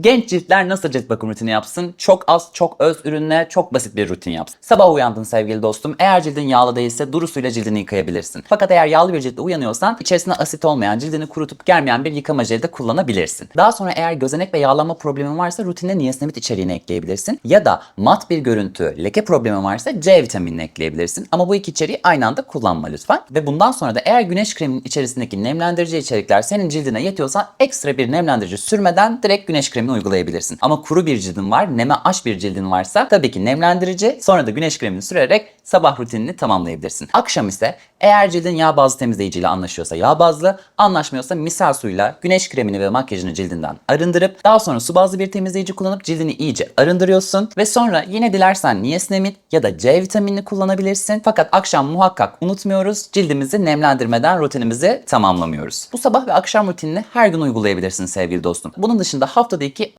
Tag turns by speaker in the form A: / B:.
A: Genç ciltler nasıl cilt bakım rutini yapsın? Çok az, çok öz ürünle çok basit bir rutin yapsın. Sabah uyandın sevgili dostum. Eğer cildin yağlı değilse duru suyla cildini yıkayabilirsin. Fakat eğer yağlı bir ciltle uyanıyorsan içerisinde asit olmayan, cildini kurutup germeyen bir yıkama jeli de kullanabilirsin. Daha sonra eğer gözenek ve yağlanma problemin varsa rutinine niasinamid içeriğini ekleyebilirsin. Ya da mat bir görüntü, leke problemi varsa C vitaminini ekleyebilirsin. Ama bu iki içeriği aynı anda kullanma lütfen. Ve bundan sonra da eğer güneş kreminin içerisindeki nemlendirici içerikler senin cildine yetiyorsa ekstra bir nemlendirici sürmeden direkt güneş kremini uygulayabilirsin. Ama kuru bir cildin var, neme aç bir cildin varsa tabii ki nemlendirici sonra da güneş kremini sürerek sabah rutinini tamamlayabilirsin. Akşam ise eğer cildin yağ bazlı temizleyiciyle anlaşıyorsa yağ bazlı, anlaşmıyorsa misal suyla güneş kremini ve makyajını cildinden arındırıp daha sonra su bazlı bir temizleyici kullanıp cildini iyice arındırıyorsun ve sonra yine dilersen niasinamid ya da C vitaminini kullanabilirsin. Fakat akşam muhakkak unutmuyoruz cildimizi nemlendirmeden rutinimizi tamamlamıyoruz. Bu sabah ve akşam rutinini her gün uygulayabilirsin sevgili dostum. Bunun dışında haftada iki